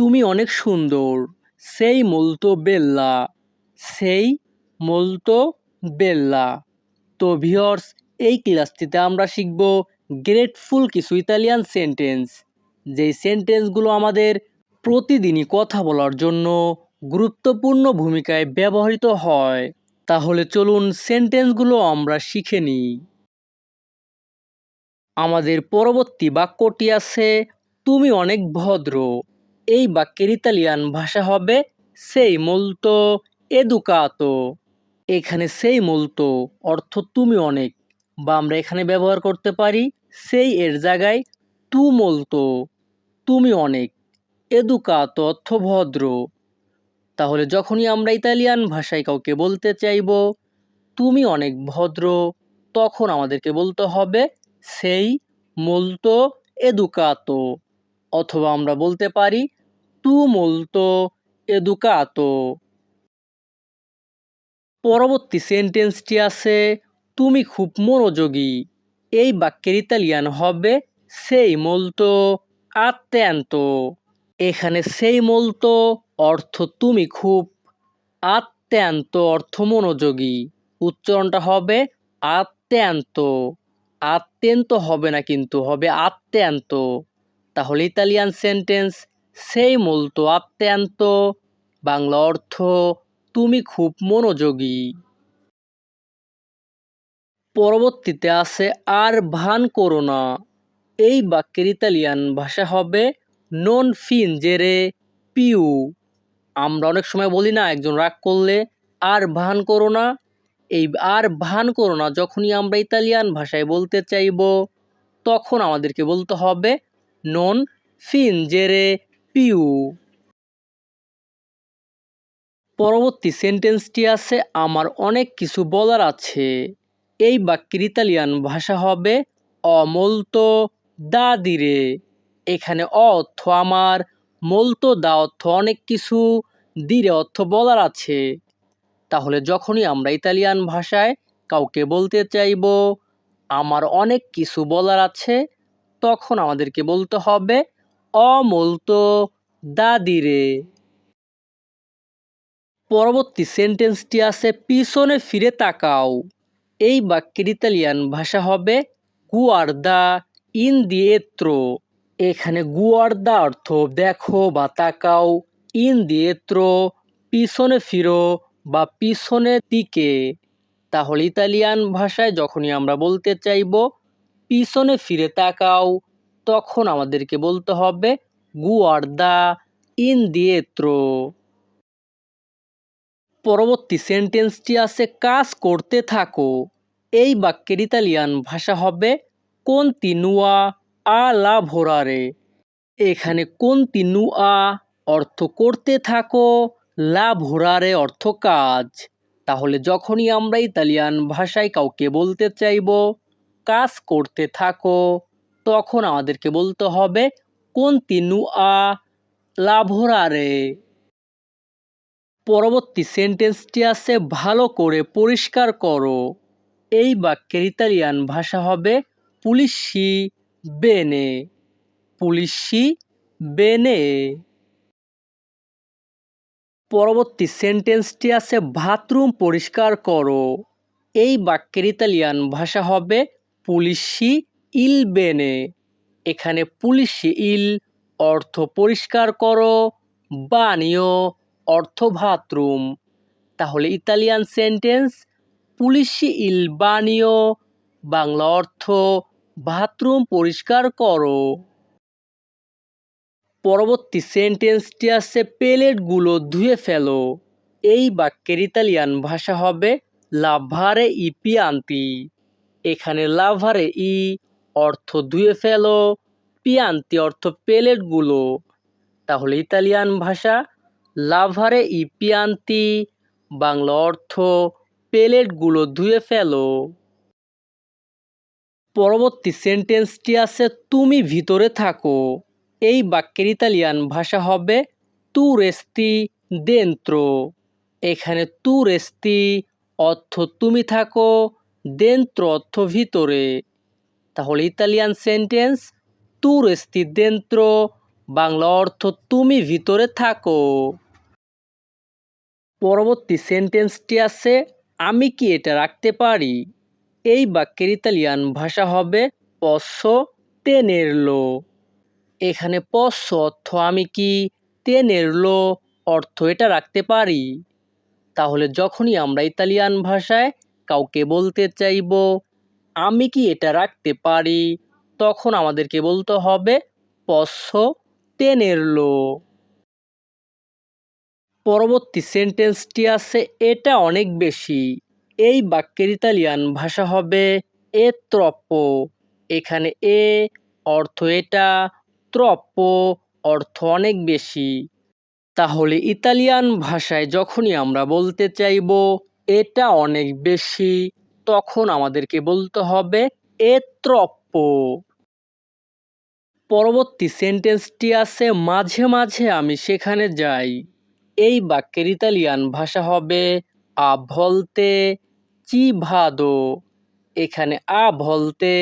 তুমি অনেক সুন্দর। সেই মোলতো বেল্লা। সেই মোলতো বেল্লা। তো ভিওর্স এই ক্লাসটিতে আমরা শিখব গ্রেটফুল কিছু ইতালিয়ান সেন্টেন্স যেই সেন্টেন্সগুলো আমাদের প্রতিদিনই কথা বলার জন্য গুরুত্বপূর্ণ ভূমিকায় ব্যবহৃত হয়। তাহলে চলুন সেন্টেন্সগুলো আমরা শিখে নিই। আমাদের পরবর্তী বাক্যটি আছে, তুমি অনেক ভদ্র। এই বাক্যের ইতালিয়ান ভাষা হবে সেই মূলতো এদুকাতো এখানে সেই মূলতো অর্থ তুমি অনেক, বা আমরা এখানে ব্যবহার করতে পারি সেই এর জায়গায় তু মূলতো, তুমি অনেক এদুকাতো অর্থ ভদ্র। তাহলে যখনই আমরা ইতালিয়ান ভাষায় কাউকে বলতে চাইব, তুমি অনেক ভদ্র তখন আমাদেরকে বলতে হবে সেই মোলতো এদুকাতো অথবা আমরা বলতে পারি তু মোলতো এদুকাতো। পরবর্তী সেন্টেন্সটি আছে, তুমি খুব মনোযোগী। এই বাক্যের ইতালিয়ান হবে, সেই মোলতো আত্যান্ত। এখানে সেই মোলতো অর্থ তুমি খুব আত্যান্ত অর্থ মনোযোগী উচ্চারণটা হবে, আত্যান্ত। আত্যন্ত হবে না কিন্তু, হবে আত্যান্ত। তাহলে ইতালিয়ান সেন্টেন্স সেই মোলতো আত্যান্ত বাংলা অর্থ, তুমি খুব মনোযোগী। পরবর্তীতে আছে, আর ভান করো না। এই বাক্যের ইতালিয়ান ভাষা হবে নন ফিন জেরে পিউ আমরা অনেক সময় বলি না, একজন রাগ করলে, আর ভান করো না। এই আর ভান করো না যখনই আমরা ইতালিয়ান ভাষায় বলতে চাইব, তখন আমাদেরকে বলতে হবে নন ফিনজেরে পিউ। পরবর্তী সেন্টেন্সটি আছে, আমার অনেক কিছু বলার আছে। এই বাক্যের ইতালিয়ান ভাষা হবে, অমলতো দা দিরে এখানে অর্থ আমার মলতো দা অর্থ অনেক কিছু দিরে অর্থ বলার আছে। তাহলে যখনই আমরা ইতালিয়ান ভাষায় কাউকে বলতে চাইব, আমার অনেক কিছু বলার আছে তখন আমাদেরকে বলতে হবে অমলতো দা দিরে পরবর্তী সেন্টেন্সটি আছে, পিছনে ফিরে তাকাও। এই বাক্যের ইতালিয়ান ভাষা হবে গুয়ার্দা ইন দিয়েত্রো এখানে গুয়ার্দা অর্থ দেখো বা তাকাও ইন দিয়েত্রো পিছনে ফিরো বা পিছনের দিকে। তাহলে ইতালিয়ান ভাষায় যখনই আমরা বলতে চাইব, পিছনে ফিরে তাকাও তখন আমাদেরকে বলতে হবে, গুয়ার্দা ইন দিয়েত্রো। পরবর্তী সেন্টেন্সটি আছে, কাজ করতে থাকো। এই বাক্যের ইতালিয়ান ভাষা হবে, কন্তিনুয়া আ লা ভোরারে এখানে কোন কন্তিনুয়া অর্থ করতে থাকো লা ভোরারে অর্থ কাজ। তাহলে যখনই আমরা ইতালিয়ান ভাষায় কাউকে বলতে চাইব, কাজ করতে থাকো তখন আমাদেরকে বলতে হবে কন্তিনুয়া লা ভোরারে পরবর্তী সেন্টেন্সটি আছে, ভালো করে পরিষ্কার করো। এই বাক্যের ইতালিয়ান ভাষা হবে, পুলিশি বেনে। পুলিশি বেনে। পরবর্তী সেন্টেন্সটি আছে, বাথরুম পরিষ্কার করো। এই বাক্যের ইতালিয়ান ভাষা হবে, পুলিশি ইল বেনে। এখানে পুলিশি ইল, অর্থ পরিষ্কার করো বানিও অর্থ বাথরুম। তাহলে ইতালিয়ান সেন্টেন্স, পুলিশি ইল বানিও বাংলা অর্থ বাথরুম পরিষ্কার করো। পরবর্তী সেন্টেন্সটি আছে, প্লেটগুলো ধুয়ে ফেলো। এই বাক্যের ইতালিয়ান ভাষা হবে, লাভারে ই পিয়ান্তি এখানে লাভারে ই অর্থ ধুয়ে ফেলো, পিয়ান্তি অর্থ প্লেটগুলো তাহলে ইতালিয়ান ভাষা, লাভারে ই পিয়ান্তি, বাংলা অর্থ প্লেটগুলো ধুয়ে ফেলো। পরবর্তী সেন্টেন্সটি আছে, তুমি ভিতরে থাকো। এই বাক্যের ইতালিয়ান ভাষা হবে তু রেস্তি দেন্ত্র। এখানে তু রেস্তি অর্থ তুমি থাকো দেন্ত্র অর্থ ভিতরে। তাহলে ইতালিয়ান সেন্টেন্স তু রেস্তি দেন্ত্র বাংলা অর্থ, তুমি ভিতরে থাকো পরবর্তী সেন্টেন্সটি আছে, আমি কি এটা রাখতে পারি এই বাক্যের ইতালিয়ান ভাষা হবে পsso tenerlo এখানে পস্য অর্থ, আমি কি তেনেরলো অর্থ, এটা রাখতে পারি তাহলে যখনই আমরা ইতালিয়ান ভাষায় কাউকে বলতে চাইব আমি কি এটা রাখতে পারি? তখন আমাদেরকে বলতে হবে posso tenerlo পরবর্তী সেন্টেন্সটি আছে, এটা অনেক বেশি। এই বাক্যের ইতালিয়ান ভাষা হবে, এ ত্রপ্প এখানে এ অর্থ এটা ত্রপ্প অর্থ অনেক বেশি। তাহলে ইতালিয়ান ভাষায় যখনই আমরা বলতে চাইব, এটা অনেক বেশি। তখন আমাদেরকে বলতে হবে, এ ত্রপ্প। পরবর্তী সেন্টেন্সটি আছে, মাঝে মাঝে আমি সেখানে যাই। এই বাক্যের ইতালিয়ান ভাষা হবে, আ ভলতে চি ভাদো। এখানে আ ভলতে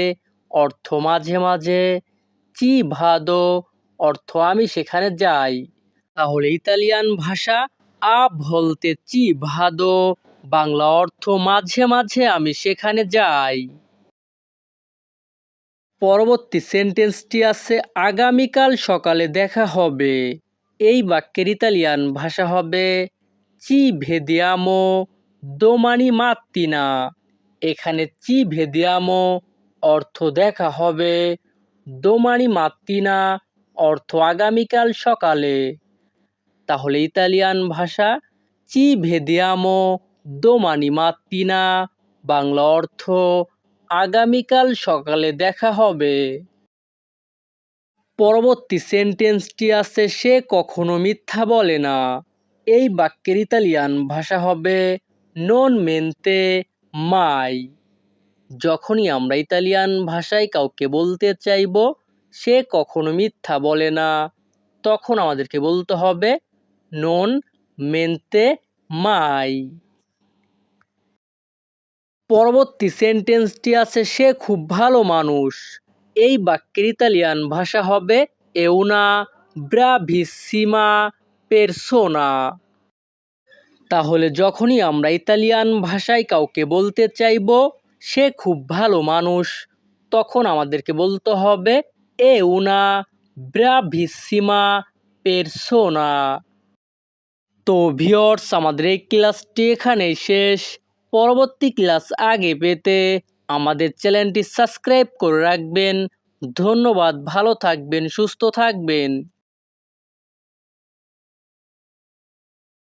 অর্থ মাঝে মাঝে চি ভাদো অর্থ আমি সেখানে যাই। তাহলে ইতালিয়ান ভাষা, আ ভলতে চি ভাদো বাংলা অর্থ মাঝে মাঝে আমি সেখানে যাই। পরবর্তী সেন্টেন্সটি আছে, আগামীকাল সকালে দেখা হবে। এই বাক্যের ইতালিয়ান ভাষা হবে, চি ভেদিয়ামো দোমানি মাত্তিনা। এখানে চি ভেদিয়ামো অর্থ দেখা হবে, দোমানি মাত্তিনা অর্থ আগামীকাল সকালে। তাহলে ইতালিয়ান ভাষা, চি ভেদিয়ামো দোমানি মাত্তিনা বাংলা অর্থ আগামীকাল সকালে দেখা হবে। পরবর্তী সেন্টেন্সটি আছে, সে কখনো মিথ্যা বলে না। এই বাক্যের ইতালিয়ান ভাষা হবে নন মেনতে মাই যখনই আমরা ইতালিয়ান ভাষায় কাউকে বলতে চাইব, সে কখনো মিথ্যা বলে না। তখন আমাদেরকে বলতে হবে নন মেনতে মাই পরবর্তী সেন্টেন্সটি আছে, সে খুব ভালো মানুষ। এই বাক্যের ইতালিয়ান ভাষা হবে এউনা ব্রাভিসিমা পেরসোনা তাহলে যখনই আমরা ইতালিয়ান ভাষায় কাউকে বলতে চাইব, সে খুব ভালো মানুষ তখন আমাদেরকে বলতে হবে এ উনা ব্রাভিসিমা পেরসোনা তো ভিওর্স আমাদের এই ক্লাসটি এখানেই শেষ। পরবর্তী ক্লাস আগে পেতে আমাদের চ্যানেলটি সাবস্ক্রাইব করে রাখবেন। ধন্যবাদ ভালো থাকবেন সুস্থ থাকবেন।